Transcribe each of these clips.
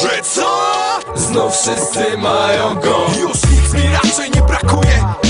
Że co? Znów wszyscy mają go. Już nic mi raczej nie brakuje.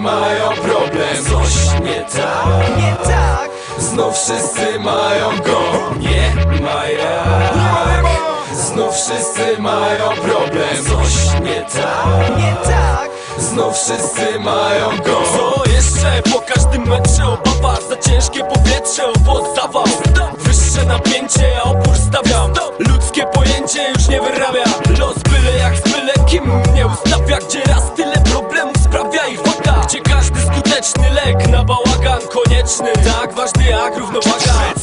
mają problem. Coś nie tak. Nie tak. Znów wszyscy mają go. Nie ma jak Znów wszyscy mają problem. Coś nie tak. Nie tak. Znów wszyscy mają go. Co jeszcze? Po każdym metrze obawa. Za ciężkie powietrze obok zawał. Wyższe napięcie, opór stawiam. Ludzkie pojęcie już nie wyrabia. Los byle jak z byle kim Nie ustawia, gdzie raz tyle skuteczny lek na bałagan konieczny. Tak ważny jak równowaga.